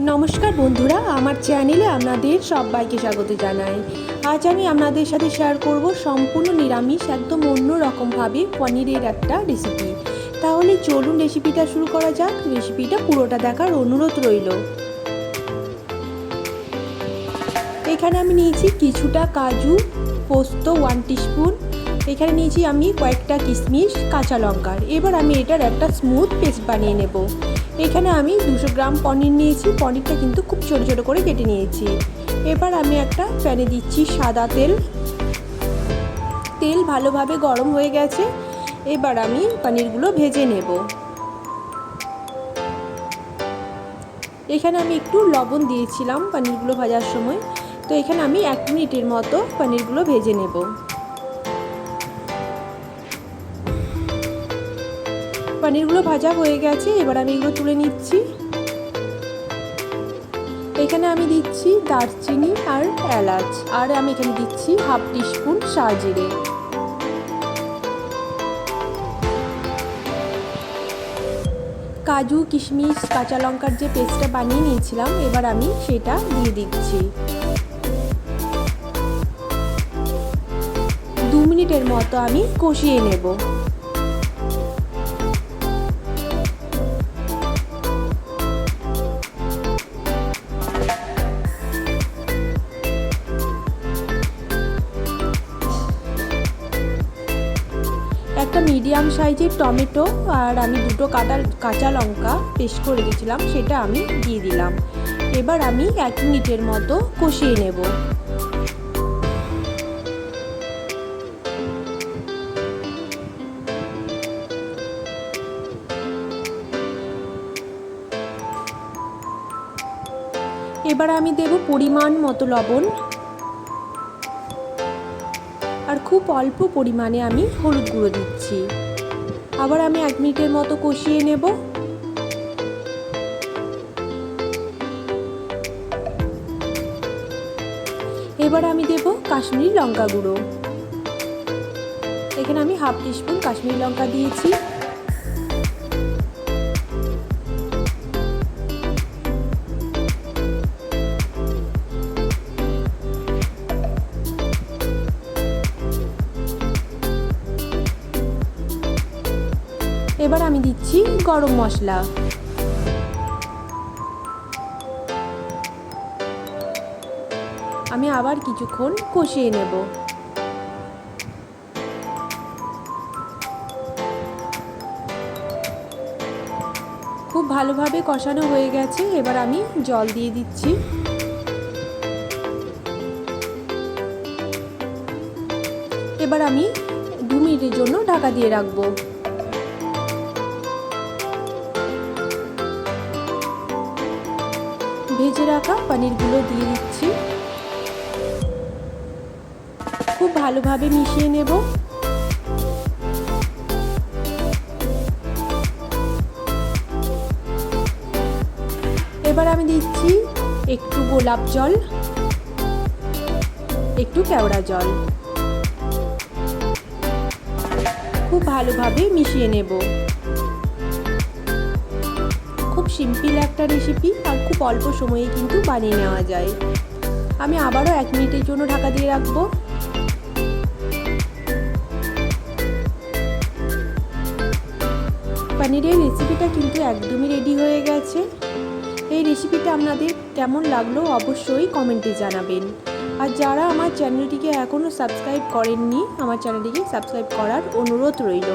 নমস্কার বন্ধুরা, আমার চ্যানেলে আপনাদের সবাইকে স্বাগত জানাই। আজ আমি আপনাদের সাথে শেয়ার করব সম্পূর্ণ নিরামিষ, একদম অন্য রকমভাবে পনিরের একটা রেসিপি তাহলে চলুন রেসিপিটা শুরু করা যাক। রেসিপিটা পুরোটা দেখার অনুরোধ রইল। এখানে আমি নিয়েছি কিছুটা কাজু, পোস্ত ওয়ান টিস্পুন এখানে নিয়েছি আমি কয়েকটা কিশমিশ, কাঁচা লঙ্কার। এবার আমি এটার একটা স্মুথ পেস্ট বানিয়ে নেব। এখানে আমি দুশো গ্রাম পনির নিয়েছি। পনিরটা কিন্তু খুব ছোটো ছোটো করে কেটে নিয়েছি। এবার আমি একটা প্যানে দিচ্ছি সাদা তেল। তেল ভালোভাবে গরম হয়ে গেছে। এবার আমি পনিরগুলো ভেজে নেব। এখানে আমি একটু লবণ দিয়েছিলাম পনিরগুলো ভাজার সময়। তো এখানে আমি এক মিনিটের মতো পনিরগুলো ভেজে নেব। পনিরগুলো ভাজা হয়ে গেছে, এবার আমি এগুলো তুলে নিচ্ছি। এখানে আমি দিচ্ছি দারচিনি আর এলাচ, আর আমি এখানে দিচ্ছি হাফ টিস্পুন সাজিরে। কাজু, কিশমিশ, কাঁচা লঙ্কার যে পেস্টটা বানিয়ে নিয়েছিলাম, এবার আমি সেটা দিয়ে দিচ্ছি। দু মিনিটের মতো আমি কষিয়ে নেব। একটা মিডিয়াম সাইজের টমেটো আর আমি দুটো কাটা, কাঁচা লঙ্কা পেস্ট করে দিয়েছিলাম, সেটা আমি দিয়ে দিলাম। এবার আমি এক মিনিটের মতো কষিয়ে নেব। এবার আমি দেব পরিমাণ মতো লবণ। আর খুব অল্প পরিমাণে আমি হলুদ গুঁড়ো দিচ্ছি। আবার আমি এক মিনিটের মতো কষিয়ে নেব। এবার আমি দেব কাশ্মীরি লঙ্কা গুঁড়ো। এখানে আমি হাফ টিস্পুন কাশ্মীরি লঙ্কা দিয়েছি। এবার আমি দিচ্ছি গরম মশলা। আমি আবার কিছুক্ষণ কষিয়ে নেব। খুব ভালোভাবে কষানো হয়ে গেছে, এবার আমি জল দিয়ে দিচ্ছি। এবার আমি দু মিনিটের জন্য ঢাকা দিয়ে রাখব। ভেজে রাখা পনিরগুলো দিয়ে দিচ্ছি। খুব ভালোভাবে মিশিয়ে নেব। এবার আমি দিচ্ছি একটু গোলাপ জল, একটু কেওড়া জল। খুব ভালোভাবে মিশিয়ে নেব। খুব সিম্পল একটা রেসিপি আর খুব অল্প সময়ে কিন্তু বানিয়ে নেওয়া যায়। আমি আবারও এক মিনিটের জন্য ঢাকা দিয়ে রাখব। পনিরের রেসিপিটা কিন্তু একদমই রেডি হয়ে গেছে। এই রেসিপিটা আপনাদের কেমন লাগল অবশ্যই কমেন্টে জানাবেন। আর যারা আমার চ্যানেলটিকে এখনও সাবস্ক্রাইব করেননি, আমার চ্যানেলটিকে সাবস্ক্রাইব করার অনুরোধ রইল।